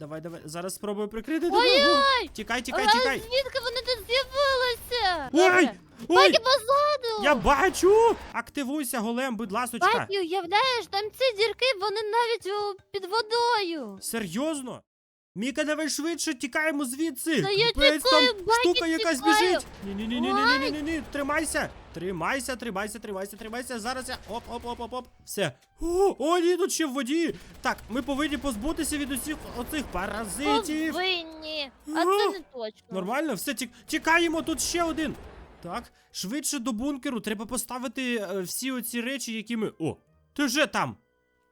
Давай, давай. Зараз спробую прикрити. Ой-ой! Тікай, тікай, А тікай. Звідки вони тут з'явилися? Ой! Ой! Позаду! Я бачу! Активуйся, голем, будь ласочка. Баки, уявляєш, там ці дірки, вони навіть о, під водою. Серйозно? Міка, давай швидше, тікаємо звідси. Та я Капець, тікаю, там Бакі, штука якась тікаю. біжить. Ні, ні, ні, ні, ні, ні, ні, ні, тримайся. Тримайся, тримайся, тримайся, тримайся. Зараз я. Оп, оп, оп, оп, оп. Все. О, о, ні, тут ще в воді. Так, ми повинні позбутися від усіх оцих паразитів. Повинні. А це не точно. Нормально, все, тік... тікаємо, тут ще один. Так, швидше до бункеру, треба поставити е, всі оці речі, які ми. О, ти вже там.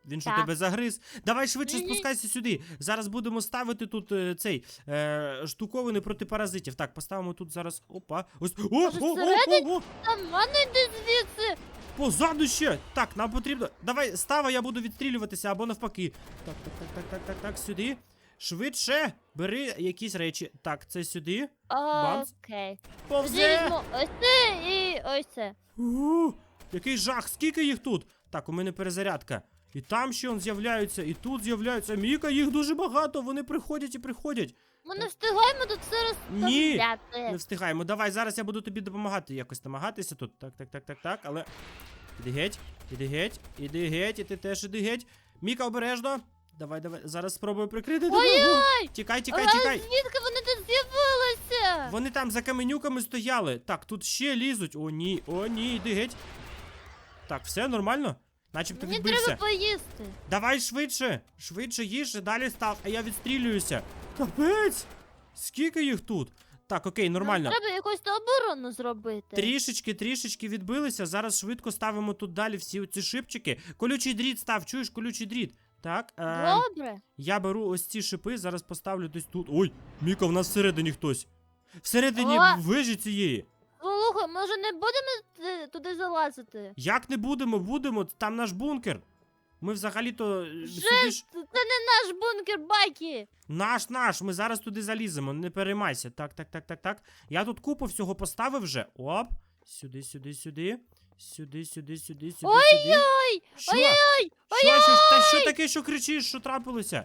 Він що Так. тебе загриз? Давай швидше спускайся сюди. Зараз будемо ставити тут е, цей е, штуковини проти паразитів. Так, поставимо тут зараз. Опа. Ось. О, о, о, о, о, Там, а ну йди звідси. Позаду ще. Так, нам потрібно. Давай, става, я буду відстрілюватися або навпаки. Так, так, так, так, так, так, так, сюди. Швидше. Бери якісь речі. Так, це сюди. Бамс. Окей. Повзе. візьму ось це і ось це. У, який жах, скільки їх тут? Так, у мене перезарядка. І там ще он з'являються, і тут з'являються. Міка, їх дуже багато, вони приходять і приходять. Ми не встигаємо тут все Ні. Не встигаємо. Давай, зараз я буду тобі допомагати якось намагатися тут. Так, так, так, так, так, але. Іди геть, іди геть, іди геть, і ти теж іди геть. Міка, обережно. Давай, давай, зараз спробую прикрити. Ой-ой! Тікай, тікай, А тікай. звідки вони тут з'явилися? Вони там за каменюками стояли. Так, тут ще лізуть. О, ні, о, ні, іди геть. Так, все нормально? Начебто Мені відбився. треба поїсти. Давай швидше, швидше їж, далі став, а я відстрілююся. Капець! Скільки їх тут? Так, окей, нормально. Нам треба якусь оборону зробити. Трішечки, трішечки відбилися. Зараз швидко ставимо тут далі всі ці шипчики. Колючий дріт став, чуєш, колючий дріт. Так, е, Добре. я беру ось ці шипи, зараз поставлю десь тут. Ой, Міка, в нас всередині хтось. Всередині О! вежі цієї. Слухай, може не будемо е, туди залазити? Як не будемо, будемо, там наш бункер. Ми взагалі-то е, сюди ж... Це не наш бункер, Бакі. Наш, наш, ми зараз туди заліземо, не переймайся. Так, так, так, так, так. Я тут купу всього поставив вже. Оп. Сюди, сюди, сюди. Сюди, сюди, сюди, сюди. Ой-ой! Ой-ой! Що, що, та що таке, що кричиш, що трапилося?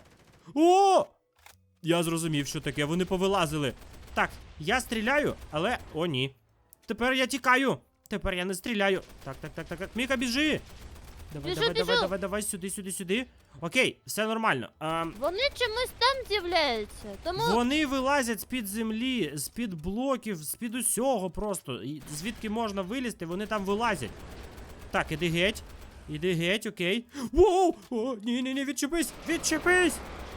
О! Я зрозумів, що таке, вони повилазили. Так, я стріляю, але. О, ні. Тепер я тікаю. Тепер я не стріляю. Так, так, так, так. Міка, біжи. Давай, Біжу, давай, біжу. давай, давай, давай, сюди, сюди, сюди. Окей, все нормально. А, Вони чомусь там з'являються. Тому вони вилазять з-під землі, з-під блоків, з-під усього просто. І Звідки можна вилізти, вони там вилазять. Так, іди геть. Іди геть, окей. Воу! О, ні, ні, ні, відчепись! Відчепись!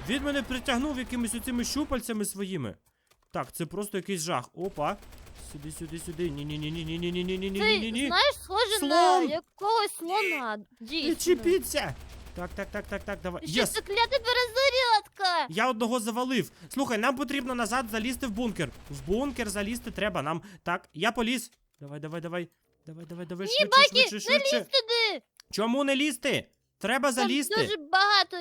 Він мене притягнув якимись оцими щупальцями своїми. Так, це просто якийсь жах. Опа. Сюди, сюди, сюди. Ні, ні, ні, ні, ні, ні, ні, ні, ні, ні, ні, ні. знаєш, схоже на Слон! якогось слона. Дійсно. Відчепіться! Так, так, так, так, так, давай. Що Єс! це кляти перезарядка? Я одного завалив. Слухай, нам потрібно назад залізти в бункер. В бункер залізти треба нам. Так, я поліз. Давай, давай, давай. Давай, давай, давай, Ні, швидше, Бакі, швидше, не швидше. лізь туди. Чому не лізти? Треба Там залізти. дуже багато.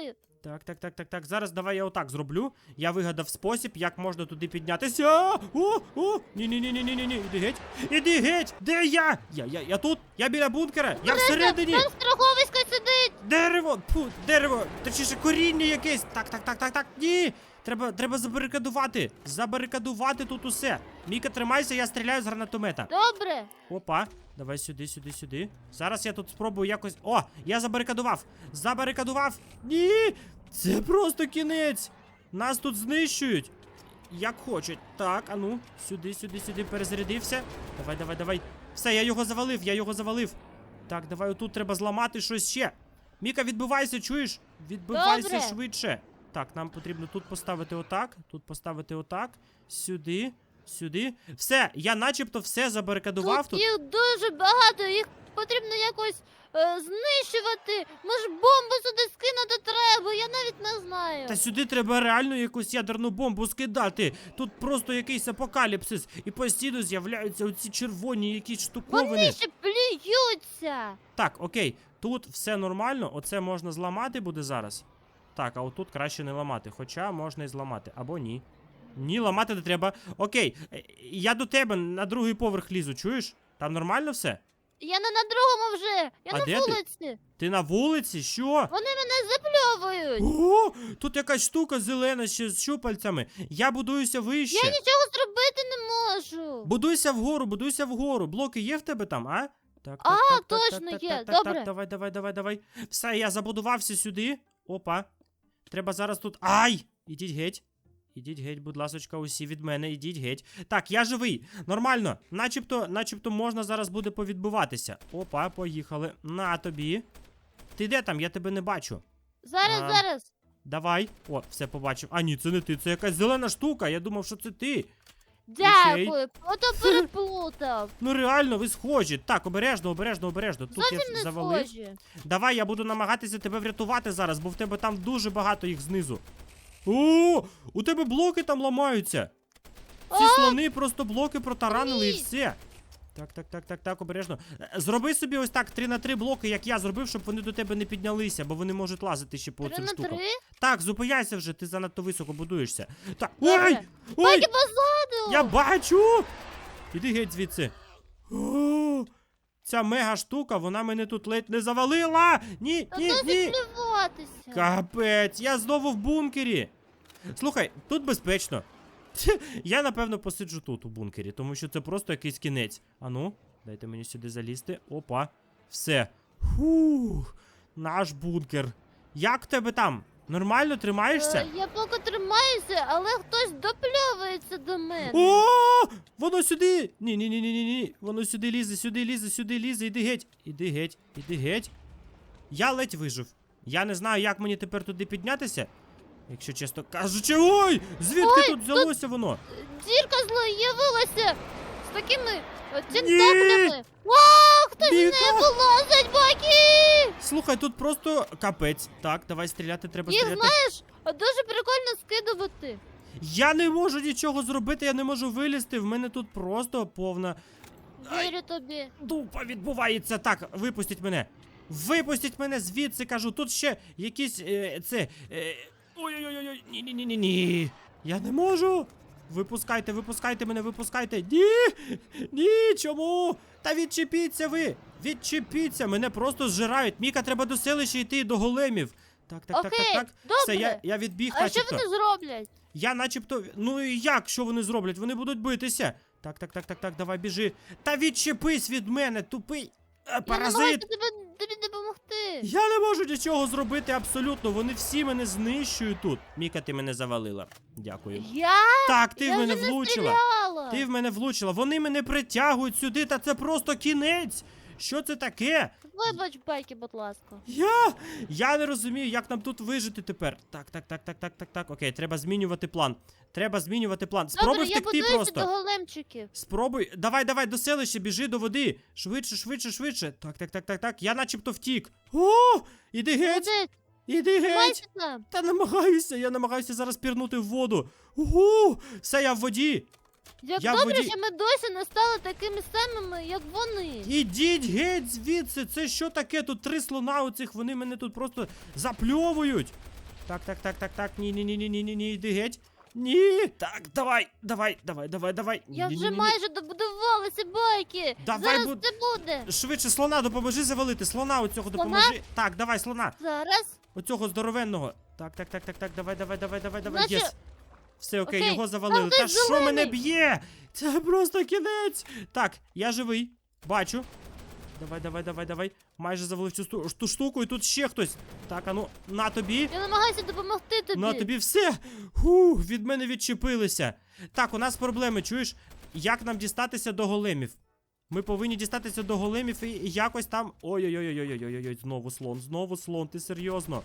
Так, так, так, так, так. Зараз давай я отак зроблю. Я вигадав спосіб, як можна туди піднятися. О, о, ні, ні, ні, ні, ні, ні, ні. Іди геть. Іди геть. Де я? Я, я, я тут. Я біля бункера. Я всередині. Там страховисько сидить. Дерево! Фу, дерево! Точніше, коріння якесь! Так, так, так, так, так. Ні! Треба, треба забарикадувати! Забарикадувати тут усе! Міка, тримайся, я стріляю з гранатомета. Добре. Опа, давай сюди, сюди, сюди. Зараз я тут спробую якось. О! Я забарикадував! Забарикадував! Ні! Це просто кінець! Нас тут знищують! Як хочуть. Так, а ну, сюди, сюди, сюди, перезарядився. Давай, давай, давай. Все, я його завалив, я його завалив. Так, давай отут треба зламати щось ще. Міка, відбивайся, чуєш? Відбивайся Добре. швидше. Так, нам потрібно тут поставити отак, тут поставити отак, сюди, сюди. Все, я начебто все забарикадував тут. Тут їх дуже багато, їх потрібно якось е, знищувати. Може бомбу сюди скинути треба, я навіть не знаю. Та сюди треба реально якусь ядерну бомбу скидати. Тут просто якийсь апокаліпсис. І постійно з'являються оці червоні якісь штуковини. Вони ще плюються. Так, окей, тут все нормально, оце можна зламати буде зараз. Так, а отут краще не ламати, хоча можна і зламати, або ні. Ні, ламати не треба. Окей, е, я до тебе на другий поверх лізу, чуєш? Там нормально все? Я не на другому вже. Я А на де вулиці. Ти на вулиці? Що? Вони мене запльовують. О, тут якась штука зелена ще з щупальцями. Я будуюся вище. Я нічого зробити не можу. Будуйся вгору, будуйся вгору. Блоки є в тебе там, а? Так, А, так, так, так, точно так, є. Так, так, Добре. так, давай, давай, давай, давай. Все, я забудувався сюди. Опа. Треба зараз тут. Ай! Ідіть геть. Ідіть геть, будь ласочка, усі від мене, ідіть геть. Так, я живий. Нормально. Начебто, начебто можна зараз буде повідбуватися. Опа, поїхали. На тобі. Ти де там? Я тебе не бачу. Зараз, А. зараз. Давай. О, все побачив. А ні, це не ти, це якась зелена штука. Я думав, що це ти. Дякую. Ото переплутав. Ну реально, ви схожі. Так, обережно, обережно, обережно. Тут Зовсім я не завалив. схожі. Давай, я буду намагатися тебе врятувати зараз, бо в тебе там дуже багато їх знизу. О, у тебе блоки там ламаються. Ці слони просто блоки протаранили і все. Так, так, так, так, так, обережно. Е, Зроби собі ось так 3 на 3 блоки, як я зробив, щоб вони до тебе не піднялися, бо вони можуть лазити ще по Три цим на штукам. три? Так, зупиняйся вже, ти занадто високо будуєшся. Так. Ой! Ой! Позаду. Я бачу! Іди геть звідси. О, ця мега штука, вона мене тут ледь не завалила! Ні, ні, ні! Капець, я знову в бункері. Слухай, тут безпечно. Я напевно посиджу тут у бункері, тому що це просто якийсь кінець. Ану, дайте мені сюди залізти. Опа. Все. Фух, наш бункер. Як тебе там? Нормально тримаєшся? Е, Я поки тримаюся, але хтось допльовується до мене. О, воно сюди! Ні, ні, ні, ні, ні, ні. Воно сюди лізе, сюди лізе, сюди лізе. Іди геть. Іди геть, іди геть. Я ледь вижив. Я не знаю, як мені тепер туди піднятися. Якщо чесно кажучи, ой! Звідки Ой, тут взялося воно? Дірка з'явилася з такими е, тентаклями. О, хтось з неї Біка! вилазить, баки! Слухай, тут просто капець. Так, давай стріляти, треба Їх стріляти. знаєш, дуже прикольно скидувати. Я не можу нічого зробити, я не можу вилізти. В мене тут просто повна Ай. Вірю тобі. дупа відбувається. Так, випустіть мене. Випустіть мене звідси, кажу. Тут ще якісь е, це. Е, Ой-ой-ой, ні, ні. Я не можу. Випускайте, випускайте мене, випускайте. Ні! Ні, чому? Та відчепіться ви! Відчепіться! Мене просто зжирають. Міка, треба до селища йти до големів. Так, так, так, Окей, так, так. Все, я, я відбіг, А що начебто. вони зроблять? Я начебто. Ну і як, що вони зроблять? Вони будуть битися. Так, так, так, так, так, давай біжи. Та відчепись від мене, тупий е, Я намагаюся паразит. тобі, допомогти. Я не можу нічого зробити абсолютно. Вони всі мене знищують тут. Міка, ти мене завалила. Дякую. Я? Так, ти я в мене вже влучила. стріляла. Ти в мене влучила. Вони мене притягують сюди, та це просто кінець. Що це таке? Вибач, байки, будь ласка. Я. Я не розумію, як нам тут вижити тепер. Так, так, так, так, так, так, так. Окей, треба змінювати план. Треба змінювати план. Спробуй Добре, я втекти будуюся просто. до големчиків. Спробуй. Давай, давай, до селища, біжи до води. Швидше, швидше, швидше. Так, так, так, так, так. Я начебто втік. О! Іди геть! Молодець, Іди геть! там. Та намагаюся, я намагаюся зараз пірнути в воду. Ого! Все, я в воді. Як Я в добре, воді. що ми досі не стали такими самими, як вони. Ідіть геть звідси. Це що таке? Тут три слона оцих, вони мене тут просто запльовують. Так, так, так, так, так. Ні, ні, ні, ні, ні, ні, ні, іди геть. Ні. Так, давай, давай, давай, давай, давай. Я вже Ні-ні-ні-ні. майже добудувалася, байки. Давай, Зараз буд- це буде. Швидше слона допоможи завалити. Слона оцього Слона? допоможи. Так, давай, слона. Зараз. Оцього здоровенного. Так, так, так, так, так, давай, давай, давай, давай, давай. Наче- Єс. Все окей, Окей, його завалили. Та хтось що мене б'є? Це просто кінець. Так, я живий. Бачу. Давай, давай, давай, давай. Майже завалив цю сту- ту штуку, і тут ще хтось. Так, а ну, на тобі. Я намагаюся допомогти тобі. На тобі все. Хух, від мене відчепилися. Так, у нас проблеми, чуєш? Як нам дістатися до големів? Ми повинні дістатися до големів і якось там. Ой-ой-ой-ой-ой-ой-ой, знову слон, знову слон, ти серйозно.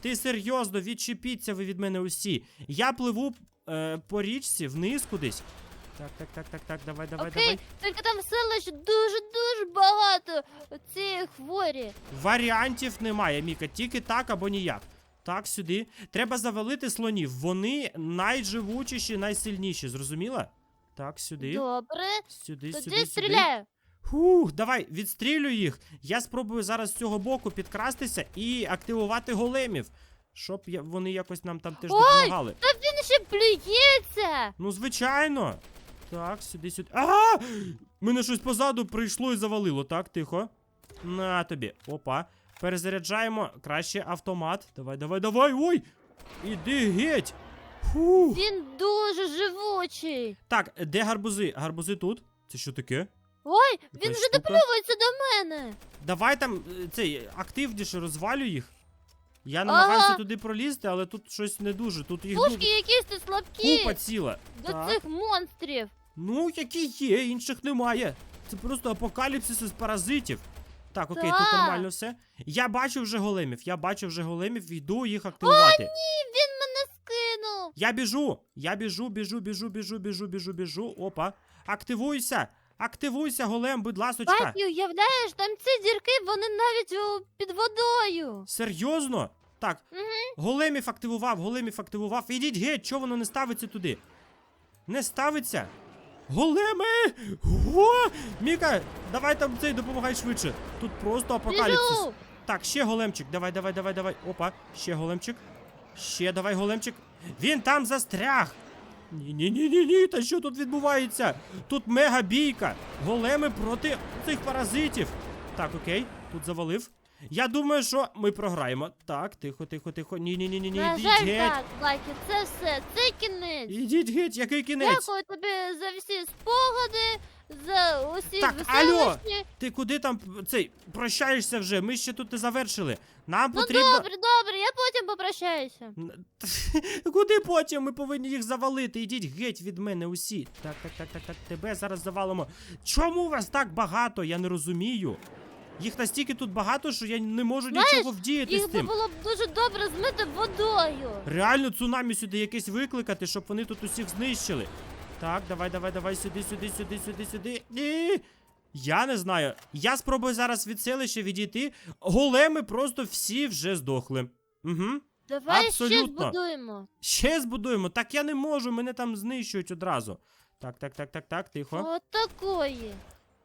Ти серйозно, відчепіться ви від мене усі. Я пливу е, по річці вниз кудись. Так, так, так, так, так, давай, давай, Окей, давай. тільки там селищ дуже-дуже багато цієї хворі. Варіантів немає, Міка, тільки так або ніяк. Так, сюди. Треба завалити слонів. Вони найживучіші, найсильніші, зрозуміла? Так, сюди. Добре, Сюди, тоді сюди, сюди. стріляю. Фух, давай, відстрілюй їх. Я спробую зараз з цього боку підкрастися і активувати големів. Щоб я, вони якось нам там теж Ой! допомагали. Та він ще плюється. Ну, звичайно. Так, сюди, сюди. Ага! Мене щось позаду прийшло і завалило. Так, тихо. На тобі. Опа. Перезаряджаємо. Краще автомат. Давай, давай, давай. Ой! Іди геть! Фу. Він дуже живучий. Так, де гарбузи? Гарбузи тут? Це що таке? Ой, він вже доплювається до мене. Давай там е, цей активніше розвалю їх. Я намагаюся Ага. туди пролізти, але тут щось не дуже. Тут їх Пушки якісь тут слабкі купа ціла. до Так. цих монстрів. Ну, які є, інших немає. Це просто апокаліпсис із паразитів. Так, окей, тут Так. нормально все. Я бачу вже големів, я бачу вже големів, йду їх активувати. Ні, він мене скинув. Я біжу! Я біжу, біжу, біжу, біжу, біжу, біжу, біжу. Опа. Активуйся! Активуйся, голем, будь ласочка. Бакі, уявляєш, там ці дірки, вони навіть о, під водою. Серйозно? Так, Угу. големів активував, големів активував. Ідіть геть, чого воно не ставиться туди? Не ставиться? Големи! О! Міка, давай там цей допомагай швидше. Тут просто апокаліпсис. Біжу. Так, ще големчик. Давай, давай, давай, давай. Опа, ще големчик. Ще давай големчик. Він там застряг. Ні, ні, ні, ні, ні. Та що тут відбувається? Тут мега бійка. Големи проти цих паразитів. Так, окей, тут завалив. Я думаю, що ми програємо. Так, тихо, тихо, тихо. Ні, ні, ні, ні, ні. На Ідіть жаль, геть. так, Бакі, це все, це кінець. Ідіть геть, який кінець? Дякую тобі за всі спогади, за усі Так, алло! Ти куди там цей прощаєшся вже? Ми ще тут не завершили. Нам Ну потрібно. добре, добре, я потім попрощаюся. Куди потім? Ми повинні їх завалити. Ідіть геть від мене усі. Так, так, так, так, так. Тебе зараз завалимо. Чому вас так багато? Я не розумію. Їх настільки тут багато, що я не можу Знаєш, нічого вдіяти з Їх би тим. було б дуже добре змити водою. Реально цунамі сюди якесь викликати, щоб вони тут усіх знищили. Так, давай, давай, давай, сюди, сюди, сюди, сюди, сюди. Ні. Я не знаю. Я спробую зараз від селища відійти. Големи просто всі вже здохли. Угу. Давай ще Абсолютно. збудуємо. Ще збудуємо. Так я не можу, мене там знищують одразу. Так, так, так, так, так, тихо. От такої.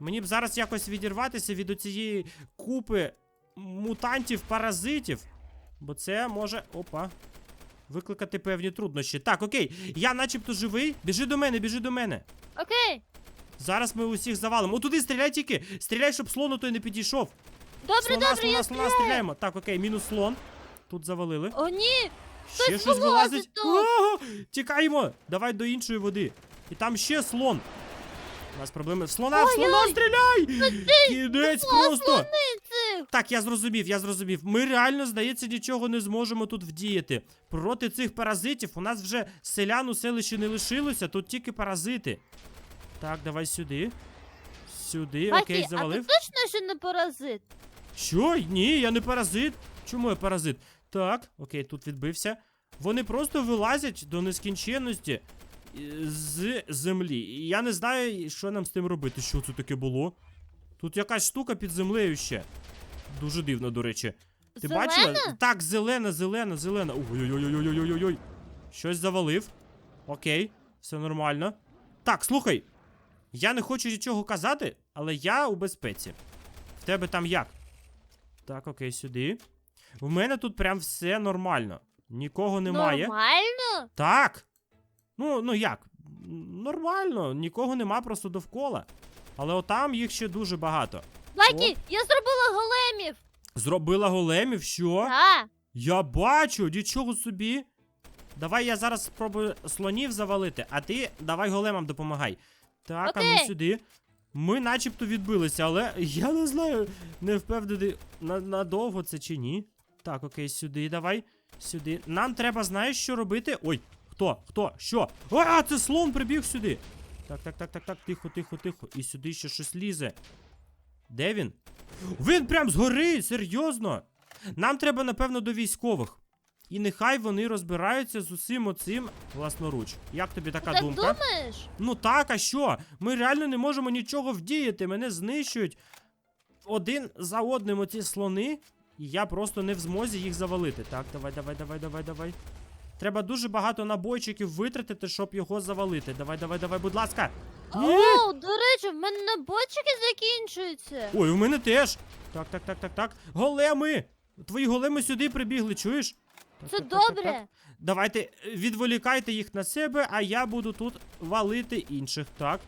Мені б зараз якось відірватися від оцієї купи мутантів, паразитів. Бо це може. Опа. Викликати певні труднощі. Так, окей, я начебто живий. Біжи до мене, біжи до мене. Окей. Зараз ми усіх завалимо. О, туди стріляй тільки! Стріляй, щоб слону той не підійшов. Добре, слона, добре, слона, я слона, стріляємо. Так, окей, мінус слон. Тут завалили. О, ні! Ще Хтось щось вилазить тут. Тікаємо! Давай до іншої води. І там ще слон. У нас проблеми. Слона, в Ой, слона, ой. стріляй! Кінець просто! Так, я зрозумів, я зрозумів. Ми реально, здається, нічого не зможемо тут вдіяти. Проти цих паразитів у нас вже селян у селищі не лишилося, тут тільки паразити. Так, давай сюди. Сюди, Бакі, окей, а ти завалив. точно ще не паразит? Що? Ні, я не паразит. Чому я паразит? Так, окей, тут відбився. Вони просто вилазять до нескінченності з землі. І я не знаю, що нам з тим робити. Що це таке було? Тут якась штука під землею ще. Дуже дивно, до речі. Ти Зелена? бачила? Так, зелена, зелена, зелена. Ой-ой-ой-ой-ой-ой-ой. Щось завалив. Окей, все нормально. Так, слухай. Я не хочу нічого казати, але я у безпеці. В тебе там як? Так, окей, сюди. В мене тут прям все нормально. Нікого немає. Нормально? Так. Ну, ну як? Нормально, нікого нема просто довкола. Але отам їх ще дуже багато. Бакі, я зробила големів. Зробила големів, що? Так. Я бачу, нічого собі. Давай я зараз спробую слонів завалити, а ти давай големам допомагай. Так, а ну сюди. Ми начебто відбилися, але я не знаю, не впевнений, на, надовго це чи ні. Так, окей, сюди, давай. Сюди. Нам треба, знаєш, що робити? Ой, хто? Хто? Що? А, це слон прибіг сюди. Так, так, так, так, так, тихо, тихо, тихо. І сюди ще щось лізе. Де він? Він прям згори, серйозно. Нам треба, напевно, до військових. І нехай вони розбираються з усім оцим власноруч. Як тобі така так думка? думаєш? Ну так, а що? Ми реально не можемо нічого вдіяти. Мене знищують один за одним оці слони, і я просто не в змозі їх завалити. Так, давай, давай, давай, давай, давай. Треба дуже багато набойчиків витратити, щоб його завалити. Давай, давай, давай, будь ласка. Ні! О, до речі, в мене набочики закінчуються. Ой, у мене теж. Так, так, так, так, так. Големи! Твої големи сюди прибігли, чуєш? Це так, так, так, добре. так. Давайте е, відволікайте їх на себе, а я буду тут валити інших. Так.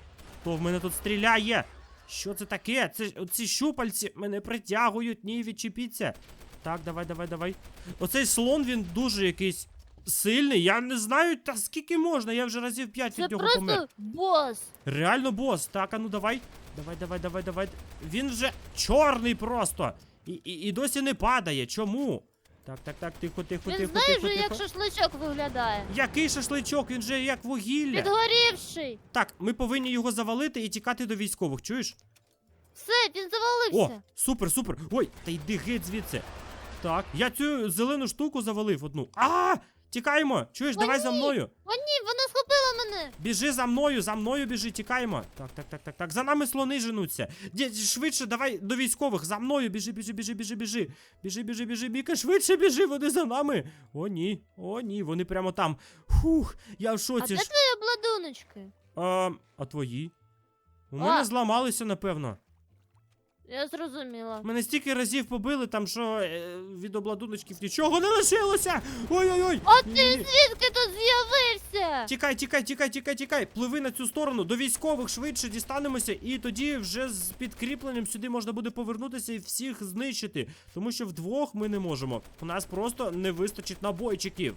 Хто в мене тут стріляє? Що це таке? Це ці щупальці мене притягують. Ні, відчепіться. Так, давай, давай, давай. Оцей слон, він дуже якийсь сильний. Я не знаю, та скільки можна. Я вже разів 5 Це від нього просто помер. бос. Реально бос. Так, а ну давай. Давай, давай, давай, давай. Він вже чорний просто. І, і, і досі не падає. Чому? Так, так, так, тихо, тихо, Він тихо, знає тихо, вже, тихо. як шашличок виглядає. Який шашличок? Він же як вугілля. Підгорівший. Так, ми повинні його завалити і тікати до військових, чуєш? Все, він О, завалився. супер, супер. Ой, та йди геть звідси. Так, я цю зелену штуку завалив одну. А! Тікаємо! Чуєш, О, давай за мною. О, ні, вона схопила мене. Біжи за мною, за мною біжи, тікаємо. Так, так, так, так, так. За нами слони женуться. Дід, швидше, давай до військових. За мною біжи, біжи, біжи, біжи, біжи. Біжи, біжи, біжи, Біка, швидше біжи, вони за нами. О, ні, о, ні, вони прямо там. Фух, я в А шоці. де ж. твої обладуночки? А, а твої? У А. мене зламалися, напевно. Я зрозуміла. Мене стільки разів побили, там що е, від обладуночків нічого не лишилося. Ой-ой-ой. А ти Ні-ні-ні. звідки тут з'явився? Тікай, тікай, тікай, тікай, тікай. Пливи на цю сторону, до військових швидше дістанемося, і тоді вже з підкріпленням сюди можна буде повернутися і всіх знищити. Тому що вдвох ми не можемо. У нас просто не вистачить набойчиків.